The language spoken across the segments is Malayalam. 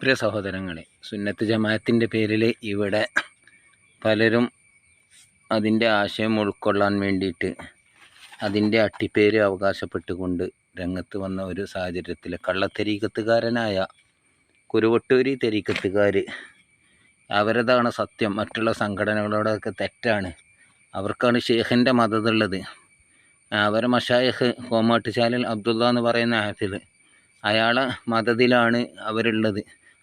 പ്രിയ സഹോദരങ്ങളെ സുന്നത്ത് ജമാഅത്തിന്റെ പേരിൽ ഇവിടെ പലരും അതിന്റെ ആശയം ഉൾക്കൊള്ളാൻ വേണ്ടിയിട്ട് അതിന്റെ അട്ടിപ്പേര് അവകാശപ്പെട്ടുകൊണ്ട് രംഗത്ത് വന്ന ഒരു സാഹചര്യത്തിൽ കള്ളത്തെരീക്കത്തുകാരനായ കുരുവട്ടൂരി തെരീക്കത്തുകാർ അവരതാണ് സത്യം. മറ്റുള്ള സംഘടനകളോടൊക്കെ തെറ്റാണ്. അവർക്കാണ് ഷേഖിന്റെ മതതുള്ളത്. അവരെ മഷായഹ് കോമാട്ടുചാലൽ അബ്ദുള്ള എന്ന് പറയുന്ന ആഫിൽ അയാളെ മതത്തിലാണ് അവരുള്ളത്.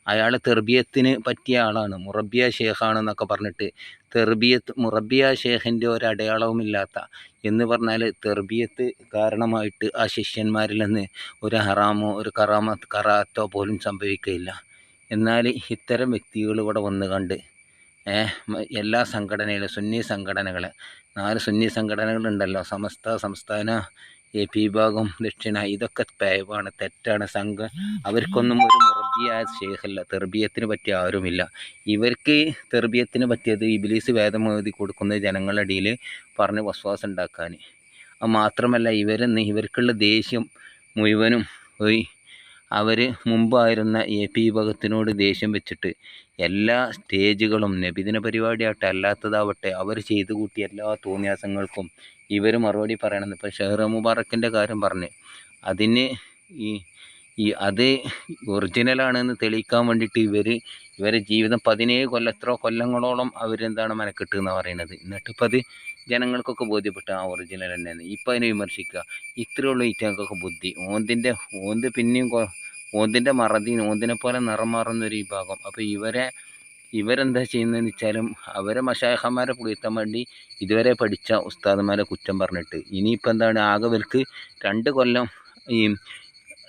അയാൾ തെർബിയത്തിന് പറ്റിയ ആളാണ്. മുറബിയ ഷേഖാണെന്നൊക്കെ പറഞ്ഞിട്ട് തെർബിയത്ത് മുറബിയ ഷേഖിന്റെ ഒരു അടയാളവുമില്ലാത്ത എന്ന് പറഞ്ഞാൽ തെർബിയത്ത് കാരണമായിട്ട് ആ ശിഷ്യന്മാരിൽ നിന്ന് ഒരു ഹറാമോ ഒരു കറാമ കറാത്തോ പോലും സംഭവിക്കുകയില്ല. എന്നാൽ ഇത്തരം വ്യക്തികൾ ഇവിടെ വന്ന് കണ്ട് എല്ലാ സംഘടനയിലും സുന്നി സംഘടനകൾ നാല് സുന്നി സംഘടനകളുണ്ടല്ലോ സമസ്ത സംസ്ഥാന എ പി വിഭാഗം ദക്ഷിണ ഇതൊക്കെ പേവാണ് തെറ്റാണ്. സംഘ അവർക്കൊന്നും ഒരു മുറബിയായ ശേഖല്ല തെർബിയത്തിന് പറ്റിയ ആരുമില്ല. ഇവർക്ക് തെർബിയത്തിന് പറ്റിയത് ഇബിലീസ് വേദം എഴുതി കൊടുക്കുന്ന ജനങ്ങളുടെ ഇടയിൽ പറഞ്ഞ് വസ്വാസം ഉണ്ടാക്കാൻ മാത്രമല്ല ഇവരെന്ന് ഇവർക്കുള്ള ദേഷ്യം മുഴുവനും പോയി അവർ മുമ്പായിരുന്ന എ പി വിഭാഗത്തിനോട് ദേഷ്യം വെച്ചിട്ട് എല്ലാ സ്റ്റേജുകളും നബിദിന പരിപാടിയാവട്ടെ അല്ലാത്തതാവട്ടെ അവർ ചെയ്തു കൂട്ടിയ എല്ലാ തോന്നിയാസങ്ങൾക്കും ഇവർ മറുപടി പറയണമെന്ന് ഇപ്പോൾ ഷെഹർ മുബാറക്കിന്റെ കാര്യം പറഞ്ഞ്. അതിന് ഈ ഈ അത് ഒറിജിനലാണെന്ന് തെളിയിക്കാൻ വേണ്ടിയിട്ട് ഇവർ ഇവരെ ജീവിതം പതിനേഴ് കൊല്ലം എത്രയോ കൊല്ലങ്ങളോളം അവരെന്താണ് മനക്കെട്ട് എന്ന് പറയുന്നത്. എന്നിട്ട് ഇപ്പം അത് ജനങ്ങൾക്കൊക്കെ ബോധ്യപ്പെട്ട ആ ഒറിജിനൽ തന്നെയാണ്. ഇപ്പം അതിനെ വിമർശിക്കുക. ഇത്രയുള്ള ഈറ്റങ്ങൾക്കൊക്കെ ബുദ്ധി. ഓന്തിന്റെ ഓന്ത് പിന്നെയും ഓന്തിന്റെ മറതി ഓന്തിനെ പോലെ നിറം മാറുന്നൊരു വിഭാഗം. അപ്പോൾ ഇവരെ ഇവരെന്താ ചെയ്യുന്നതെന്ന് വെച്ചാലും അവരെ മഷായഹന്മാരെ പുളിയത്താൻ വേണ്ടി ഇതുവരെ പഠിച്ച ഉസ്താദന്മാരെ കുറ്റം പറഞ്ഞിട്ട്. ഇനിയിപ്പോൾ എന്താണ്? ആകെ രണ്ട് കൊല്ലം ഈ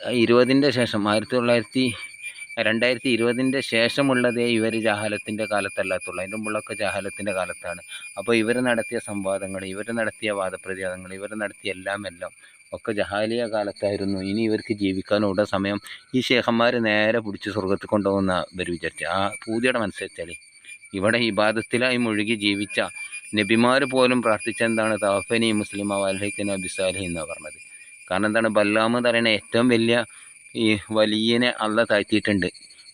ഇരുപതിന്റെ ശേഷം ആയിരത്തി തൊള്ളായിരത്തി രണ്ടായിരത്തി ഇരുപതിന്റെ ശേഷമുള്ളതേ ഇവർ ജാഹലത്തിന്റെ കാലത്തല്ലാത്തുള്ളൂ. അതിന്റെ മുമ്പുള്ളൊക്കെ ജാഹലത്തിന്റെ കാലത്താണ്. അപ്പോൾ ഇവർ നടത്തിയ സംവാദങ്ങൾ ഇവർ നടത്തിയ വാദപ്രതിവാദങ്ങൾ ഇവർ നടത്തിയ എല്ലാം എല്ലാം ഒക്കെ ജഹാലിയ കാലത്തായിരുന്നു. ഇനി ഇവർക്ക് ജീവിക്കാനുള്ള സമയം. ഈ ശേഖന്മാർ നേരെ പിടിച്ച് സ്വർഗത്തിൽ കൊണ്ടുപോകുന്ന ഇവർ വിചാരിച്ച ആ പൂതിയുടെ മനസ്സിലെ ഇവിടെ ഇബാദത്തിലായി മുഴുകി ജീവിച്ച നബിമാർ പോലും പ്രാർത്ഥിച്ച എന്താണ് താഫനി മുസ്ലിം വാൽഹൈക്കൻ അബിസാലി എന്നാണ് പറഞ്ഞത്. കാരണം എന്താണ് ബല്ലാമ് പറയുന്ന ഏറ്റവും വലിയ ഈ വലിയനെ അള്ള താഴ്ത്തിയിട്ടുണ്ട്.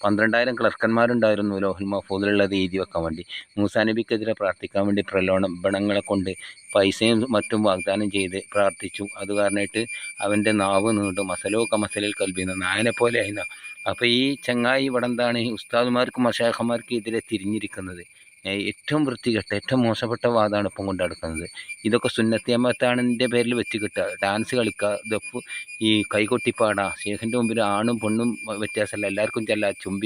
പന്ത്രണ്ടായിരം ക്ലർക്കന്മാരുണ്ടായിരുന്നു ലോഹൽ മഹഫൂദിലുള്ളത് എഴുതി വെക്കാൻ വേണ്ടി. മൂസാനബിക്കെതിരെ പ്രാർത്ഥിക്കാൻ വേണ്ടി പ്രലോഭനങ്ങളെ കൊണ്ട് പൈസയും മറ്റും വാഗ്ദാനം ചെയ്ത് പ്രാർത്ഥിച്ചു. അത് കാരണമായിട്ട് അവന്റെ നാവ് നീണ്ടു മസലോ കമസലിൽ കൽബിന്ന് നായനെ പോലെ ആയിരുന്നു അപ്പോൾ ഈ ചങ്ങായി ഇവിടെ എന്താണ് ഉസ്താദുമാർക്കും മഷാഖന്മാർക്കും എതിരെ തിരിഞ്ഞിരിക്കുന്നത്. ഏറ്റവും വൃത്തികെട്ട ഏറ്റവും മോശപ്പെട്ട വാദമാണ് ഇപ്പം കൊണ്ട് നടക്കുന്നത്. ഇതൊക്കെ സുന്നത്തിയമ്മത്താണിന്റെ പേരിൽ വെച്ച് കിട്ടുക. ഡാൻസ് കളിക്കുക ദഫ് ഈ കൈകൊട്ടിപ്പാടുക ശേഖന്റെ മുമ്പിൽ ആണും പെണ്ണും വ്യത്യാസമല്ല. എല്ലാവർക്കും ചെല്ല ചുംബി